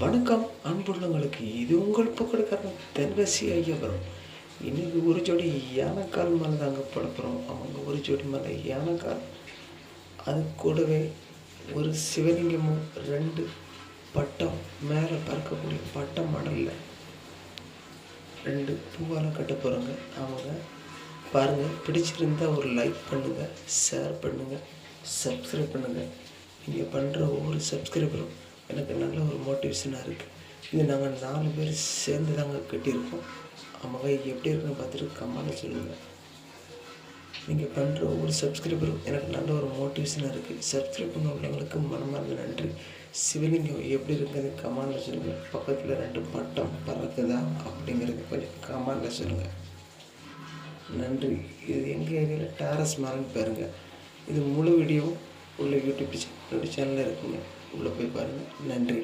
வணக்கம் அன்புள்ளங்களுக்கு இது உங்கள் புகழ்காரன் தென்வசி ஐயவரும். இன்னைக்கு ஒரு ஜோடி யானைக்கால் மேலே தாங்க படப்புறோம் அவங்க ஒரு ஜோடி மேலே யானைக்கால். அது கூடவே ஒரு சிவலிங்கமும் ரெண்டு பட்டம் மேலே பறக்கக்கூடிய பட்டம் மடலில் ரெண்டு பூவால் கட்ட போகிறாங்க அவங்க பாருங்கள் பிடிச்சிருந்தா ஒரு லைக் பண்ணுங்கள் ஷேர் பண்ணுங்கள் சப்ஸ்கிரைப் பண்ணுங்கள் நீங்கள் பண்ணுற ஒவ்வொரு சப்ஸ்கிரைபரும் எனக்கு நல்ல ஒரு மோட்டிவேஷனாக இருக்குது இது நாங்கள் நாலு பேர் சேர்ந்து தாங்க கட்டியிருக்கோம். அவங்க எப்படி இருக்குன்னு பார்த்துட்டு கமெண்ட் சொல்லுங்கள் நீங்கள் பண்ணுற ஒவ்வொரு சப்ஸ்கிரைபரும் எனக்கு நல்ல ஒரு மோட்டிவேஷனாக இருக்குது சப்ஸ்கிரைப் பண்ண உள்ளவங்களுக்கு மனமார்ந்த நன்றி. சிவலிங்கம் எப்படி இருக்குது கமாண்டில் சொல்லுங்கள் பக்கத்தில் ரெண்டு பட்டம் பறக்குதா அப்படிங்கிறது கொஞ்சம் கமாண்டில் சொல்லுங்கள் நன்றி. இது எங்கள் ஏரியாவில் டேரஸ் மரம்னு பாருங்கள் இது முழு வீடியோவும் உள்ள யூடியூப் சேனல் சேனலில் இருக்குங்க. உள்ளே போய் பாருங்கள் நன்றி.